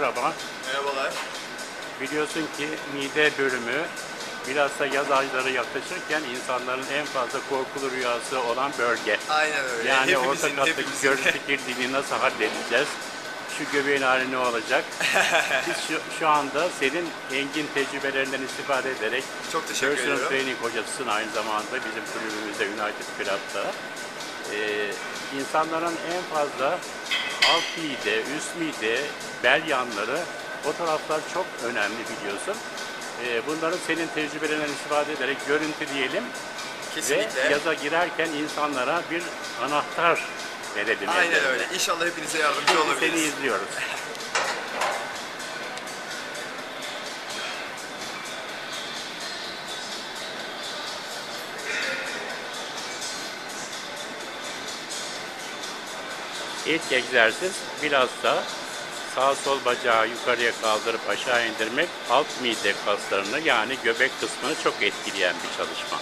merhaba. Merhabalar. Biliyorsun ki mide bölümü bilhassa yaz ayları yaklaşırken insanların en fazla korkulu rüyası olan bölge. Aynen öyle. Yani Hepimizin, orta kattaki görüntü kirliliğini nasıl halledeceğiz? Şu göbeğin hali ne olacak? Biz şu, şu anda senin engin tecrübelerinden istifade ederek Çok teşekkür Personal ediyorum. Training hocasısın aynı zamanda bizim kulübümüzde United Club'da. Ee, insanların en fazla alt mide, üst mide, bel yanları o taraflar çok önemli biliyorsun. Ee, bunların senin tecrübelerinden istifade ederek görüntüleyelim Kesinlikle. ve yaza girerken insanlara bir anahtar verelim. Aynen öyle. İnşallah hepinize yardımcı Seni olabiliriz. izliyoruz. İlk egzersiz bilhassa sağ sol bacağı yukarıya kaldırıp aşağı indirmek alt mide kaslarını yani göbek kısmını çok etkileyen bir çalışma.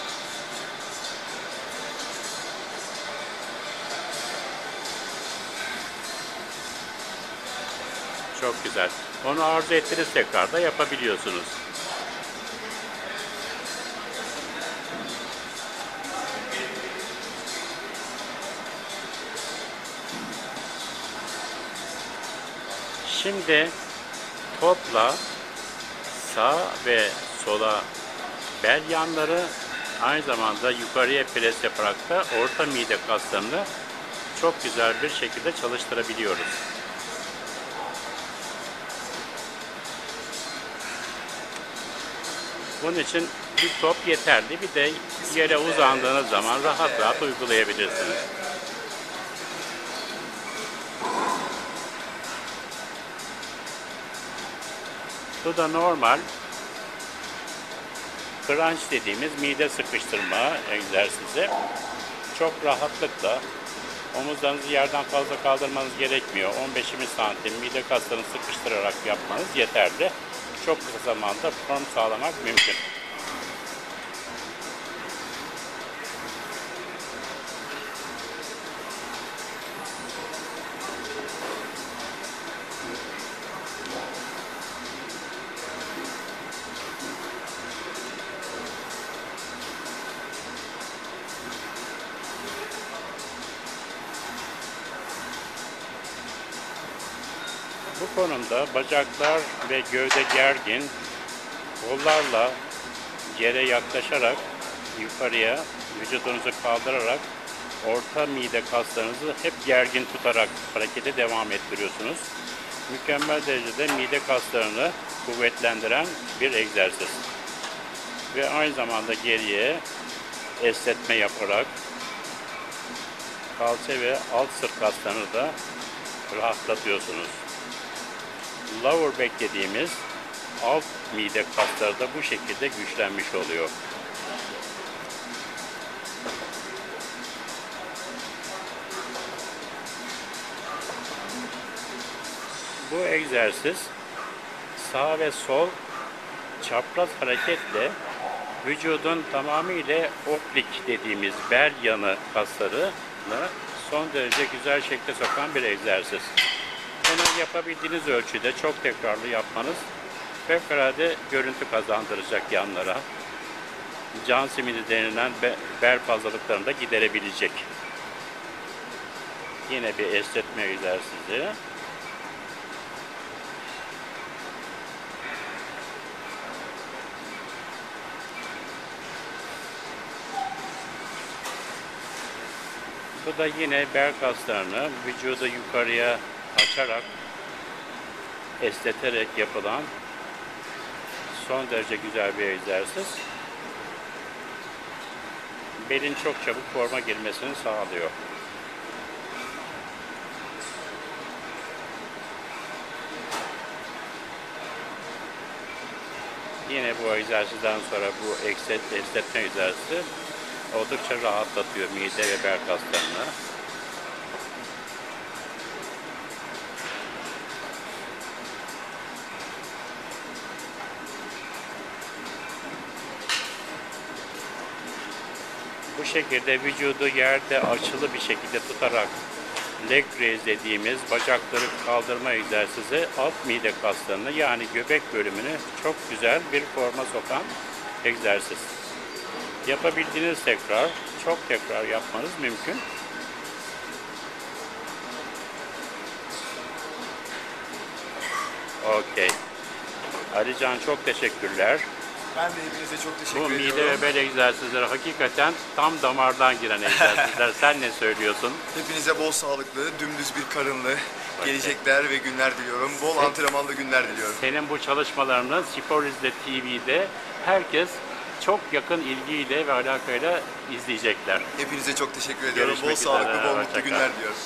Çok güzel. Onu arzu ettiniz tekrar da yapabiliyorsunuz. Şimdi topla sağ ve sola bel yanları aynı zamanda yukarıya pres yaparak da orta mide kaslarını çok güzel bir şekilde çalıştırabiliyoruz. Bunun için bir top yeterli. Bir de yere uzandığınız zaman rahat rahat uygulayabilirsiniz. Bu da normal crunch dediğimiz mide sıkıştırma egzersizi. Çok rahatlıkla omuzlarınızı yerden fazla kaldırmanız gerekmiyor. 15-20 santim mide kaslarını sıkıştırarak yapmanız yeterli. Çok kısa zamanda form sağlamak mümkün. Bu konumda bacaklar ve gövde gergin, kollarla yere yaklaşarak yukarıya vücudunuzu kaldırarak orta mide kaslarınızı hep gergin tutarak harekete devam ettiriyorsunuz. Mükemmel derecede mide kaslarını kuvvetlendiren bir egzersiz. Ve aynı zamanda geriye esnetme yaparak kalça ve alt sırt kaslarını da rahatlatıyorsunuz lower back dediğimiz alt mide kasları da bu şekilde güçlenmiş oluyor. Bu egzersiz sağ ve sol çapraz hareketle vücudun tamamıyla oplik dediğimiz bel yanı kaslarını son derece güzel şekilde sokan bir egzersiz. Bunu yapabildiğiniz ölçüde çok tekrarlı yapmanız fevkalade görüntü kazandıracak yanlara. Can simidi denilen be- bel fazlalıklarını da giderebilecek. Yine bir esnetme egzersizi. Bu da yine bel kaslarını vücudu yukarıya açarak esneterek yapılan son derece güzel bir egzersiz. Belin çok çabuk forma girmesini sağlıyor. Yine bu egzersizden sonra bu esnetme egzersizi oldukça rahatlatıyor mide ve bel kaslarını. Bu şekilde vücudu yerde açılı bir şekilde tutarak leg raise dediğimiz bacakları kaldırma egzersizi alt mide kaslarını yani göbek bölümünü çok güzel bir forma sokan egzersiz. Yapabildiğiniz tekrar, çok tekrar yapmanız mümkün. Okey. Alican çok teşekkürler. Ben de hepinize çok teşekkür Bu ediyorum. mide ve bel egzersizleri hakikaten tam damardan giren egzersizler. Sen ne söylüyorsun? Hepinize bol sağlıklı, dümdüz bir karınlı, gelecekler ve günler diliyorum. Bol antrenmanlı günler diliyorum. Senin bu çalışmalarını Spor İzle TV'de herkes çok yakın ilgiyle ve alakayla izleyecekler. Hepinize çok teşekkür ediyorum. Görüşmek Bol sağlıklı, üzere, bol hoşça mutlu kal. günler diliyorum.